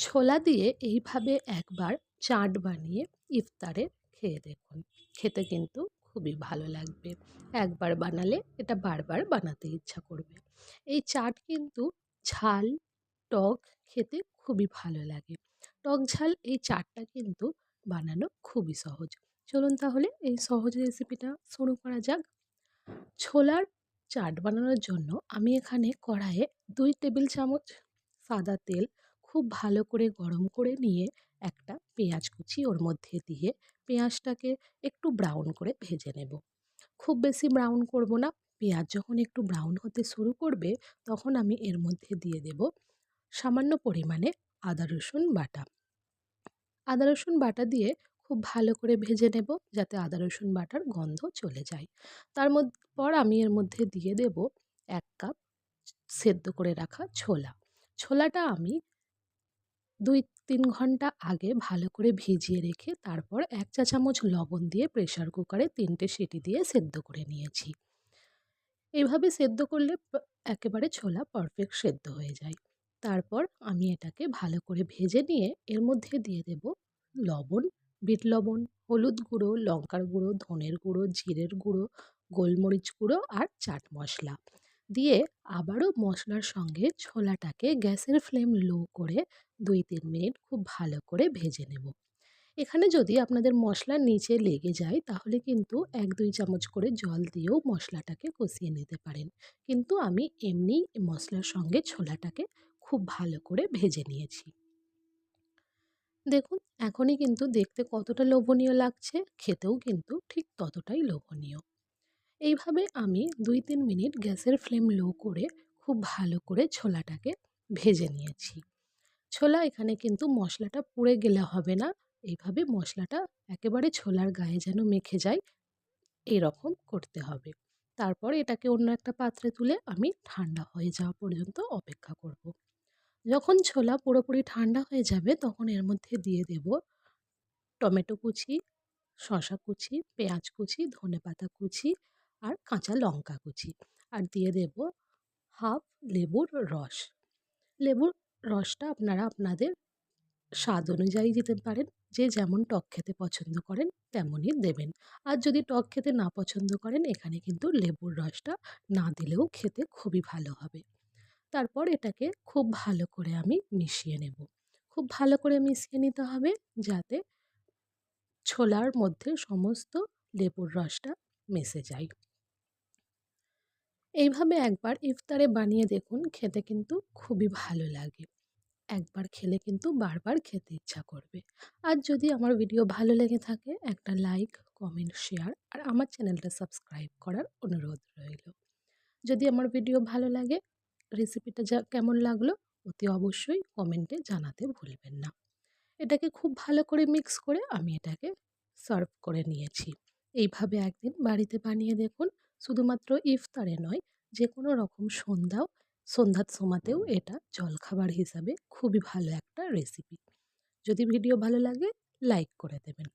ছোলা দিয়ে এইভাবে একবার চাট বানিয়ে ইফতারে খেয়ে দেখুন। খেতে কিন্তু খুবই ভালো লাগবে। একবার বানালে এটা বারবার বানাতে ইচ্ছা করবে। এই চাট কিন্তু ঝাল, টক খেতে খুবই ভালো লাগে। টক ঝাল এই চাটটা কিন্তু বানানো খুবই সহজ। চলুন তাহলে এই সহজ রেসিপিটা শুরু করা যাক। ছোলার চাট বানানোর জন্য আমি এখানে কড়াইয়ে দুই টেবিল চামচ সাদা তেল খুব ভালো করে গরম করে নিয়ে একটা পেঁয়াজ কুচি ওর মধ্যে দিয়ে পেঁয়াজটাকে একটু ব্রাউন করে ভেজে নেব। খুব বেশি ব্রাউন করব না, পেঁয়াজ যখন একটু ব্রাউন হতে শুরু করবে তখন আমি এর মধ্যে দিয়ে দেব সামান্য পরিমাণে আদা, রসুন বাটা। আদা, রসুন বাটা দিয়ে খুব ভালো করে ভেজে নেব যাতে আদা, রসুন বাটার গন্ধ চলে যায়। তার মধ্যে পর আমি এর মধ্যে দিয়ে দেব এক কাপ সেদ্ধ করে রাখা ছোলা। ছোলাটা আমি দুই তিন ঘণ্টা আগে ভালো করে ভিজিয়ে রেখে তারপর এক চা চামচ লবণ দিয়ে প্রেশার কুকারে তিনটে সিটি দিয়ে সেদ্ধ করে নিয়েছি। এইভাবে সেদ্ধ করলে একেবারে ছোলা পারফেক্ট সেদ্ধ হয়ে যায়। তারপর আমি এটাকে ভালো করে ভেজে নিয়ে এর মধ্যে দিয়ে দেব লবণ, বিট লবণ, হলুদ গুঁড়ো, লঙ্কার গুঁড়ো, ধনের গুঁড়ো, জিরের গুঁড়ো, গোলমরিচ গুঁড়ো আর চাট মশলা। দিয়ে আবারও মশলার সঙ্গে ছোলাটাকে গ্যাসের ফ্লেম লো করে দুই তিন মিনিট খুব ভালো করে ভেজে নেব। এখানে যদি আপনাদের মশলার নিচে লেগে যায়, তাহলে কিন্তু এক দুই চামচ করে জল দিয়েও মশলাটাকে কষিয়ে নিতে পারেন। কিন্তু আমি এমনি মশলার সঙ্গে ছোলাটাকে খুব ভালো করে ভেজে নিয়েছি। দেখুন, এখনই কিন্তু দেখতে কতটা লোভনীয় লাগছে, খেতেও কিন্তু ঠিক ততটাই লোভনীয়। এইভাবে আমি দুই তিন মিনিট গ্যাসের ফ্লেম লো করে খুব ভালো করে ছোলাটাকে ভেজে নিয়েছি। ছোলা এখানে কিন্তু মশলাটা পুড়ে গেলে হবে না। এইভাবে মশলাটা একেবারে ছোলার গায়ে যেন মেখে যায়, এরকম করতে হবে। তারপর এটাকে অন্য একটা পাত্রে তুলে আমি ঠান্ডা হয়ে যাওয়া পর্যন্ত অপেক্ষা করব। যখন ছোলা পুরোপুরি ঠান্ডা হয়ে যাবে, তখন এর মধ্যে দিয়ে দেব টমেটো কুচি শশা কুচি, পেঁয়াজ কুচি ধনে পাতা কুচি আর কাঁচা লঙ্কা কুচি। আর দিয়ে দেব হাফ লেবুর রস। লেবুর রসটা আপনারা আপনাদের স্বাদ অনুযায়ী দিতে পারেন। যে যেমন টক খেতে পছন্দ করেন, তেমনই দেবেন। আর যদি টক খেতে না পছন্দ করেন, এখানে কিন্তু লেবুর রসটা না দিলেও খেতে খুবই ভালো হবে। তারপর এটাকে খুব ভালো করে আমি মিশিয়ে নেব। খুব ভালো করে মিশিয়ে নিতে হবে যাতে ছোলার মধ্যে সমস্ত লেবুর রসটা মিশে যায়। এইভাবে একবার ইফতারে বানিয়ে দেখুন, খেতে কিন্তু খুবই ভালো লাগে। একবার খেলে কিন্তু বারবার খেতে ইচ্ছা করবে। আর যদি আমার ভিডিও ভালো লেগে থাকে, একটা লাইক, কমেন্ট, শেয়ার আর আমার চ্যানেলটা সাবস্ক্রাইব করার অনুরোধ রইল। যদি আমার ভিডিও ভালো লাগে, রেসিপিটা যা কেমন লাগল, অতি অবশ্যই কমেন্টে জানাতে ভুলবেন না। এটাকে খুব ভালো করে মিক্স করে আমি এটাকে সার্ভ করে নিয়েছি। এইভাবে একদিন বাড়িতে বানিয়ে দেখুন শুধুমাত্র ইফতারে নয় যে কোনো রকম সন্ধ্যাও সন্ধ্যার সময়তেও এটা জলখাবার হিসাবে খুবই ভালো একটা রেসিপি যদি ভিডিও ভালো লাগে লাইক করে দেবেন।